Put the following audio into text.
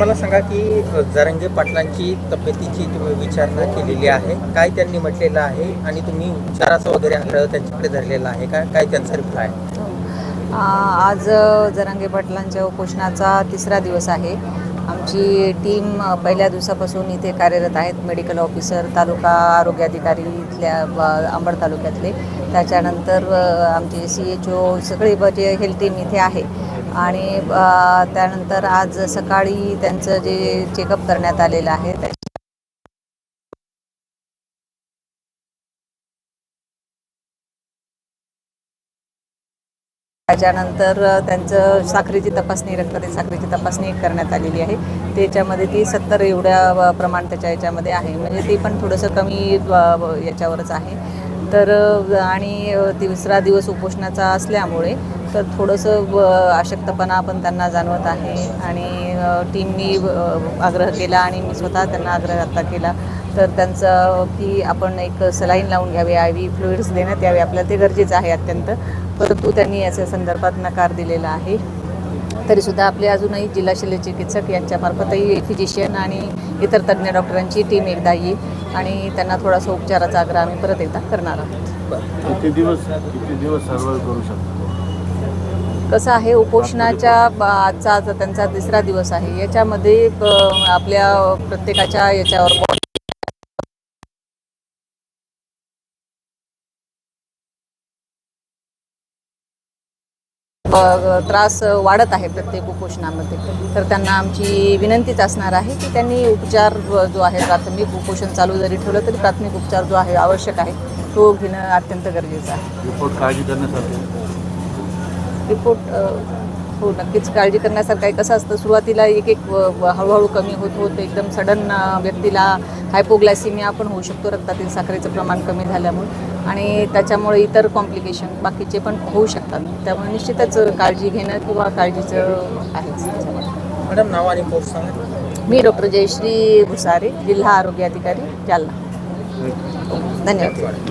मला सांगा की जरंगे पाटलांची तब्येतीची तुम्ही विचारणा केलेली आहे. काय त्यांनी म्हटलेलं आहे आणि तुम्ही उपचाराचा वगैरे आग्रह त्यांच्याकडे धरलेला आहे का? काय त्यांचा रिप्लाय आज जरंगे जरांगे पाटलांच्या उपोषणाचा तिसरा दिवस आहे. आमची टीम पहिल्या दिवसापासून इथे कार्यरत आहेत. मेडिकल ऑफिसर तालुका आरोग्य अधिकारी इथल्या अंबड तालुक्यातले. त्याच्यानंतर आमचे सी एच ओ सगळे जे हेल्थ टीम इथे आहे. आणि त्यानंतर आज सकाळी त्यांचं जे चेकअप करण्यात आलेलं आहे त्या त्याच्यानंतर त्यांचं साखरेची तपासणी रक्तातील साखरेची तपासणी करण्यात आलेली आहे. त्याच्यामध्ये ती सत्तर एवढ्या प्रमाण त्याच्या याच्यामध्ये आहे. म्हणजे ते पण थोडंसं कमी याच्यावरच आहे. तर आणि दिवसरा तिसरा दिवस उपोषणाचा असल्यामुळे तर थोडंसं व अशक्तपणा पण त्यांना जाणवत आहे. आणि टीमनी आग्रह केला आणि मी स्वतः त्यांना आग्रह आता केला. तर त्यांचं की आपण एक सलाईन लावून घ्यावी आय व्ही फ्लुइड्स देण्यात यावे आपल्याला ते गरजेचं आहे अत्यंत. परंतु त्यांनी याच्या संदर्भात नकार दिलेला आहे. तरीसुद्धा आपले अजूनही जिल्हा शल्य चिकित्सक यांच्यामार्फतही फिजिशियन आणि इतर तज्ज्ञ डॉक्टरांची टीम एकदा येईल आणि त्यांना थोडासा उपचाराचा आग्रह आम्ही परत एकदा करणार आहोत. किती दिवस किती दिवस सर्व्हाइव्ह करू शकतो? कसं आहे उपोषणाच्या आजचा आज त्यांचा तिसरा दिवस आहे. याच्यामध्ये आपल्या प्रत्येकाच्या याच्यावर त्रास वाढत आहे प्रत्येक उपोषणामध्ये. तर त्यांना आमची विनंतीच असणार आहे की त्यांनी उपचार जो आहे प्राथमिक उपोषण चालू जरी ठेवलं तरी प्राथमिक उपचार जो आहे आवश्यक आहे तो घेणं अत्यंत गरजेचं आहे. रिपोर्ट काळजी करण्यासाठी रिपोर्ट हो नक्कीच काळजी करण्यासारखं आहे. कसं असतं सुरुवातीला एक एक हळूहळू कमी होत होत एकदम सडन व्यक्तीला हायपोग्लायसिमिया पण होऊ शकतो रक्तातील साखरेचं प्रमाण कमी झाल्यामुळे. आणि त्याच्यामुळे इतर कॉम्प्लिकेशन बाकीचे पण होऊ शकतात. त्यामुळे निश्चितच काळजी घेणं किंवा काळजीचं आहेच मॅडम नाव आणि सांगा. मी डॉक्टर जयश्री भुसारे जिल्हा आरोग्य अधिकारी जालना. धन्यवाद.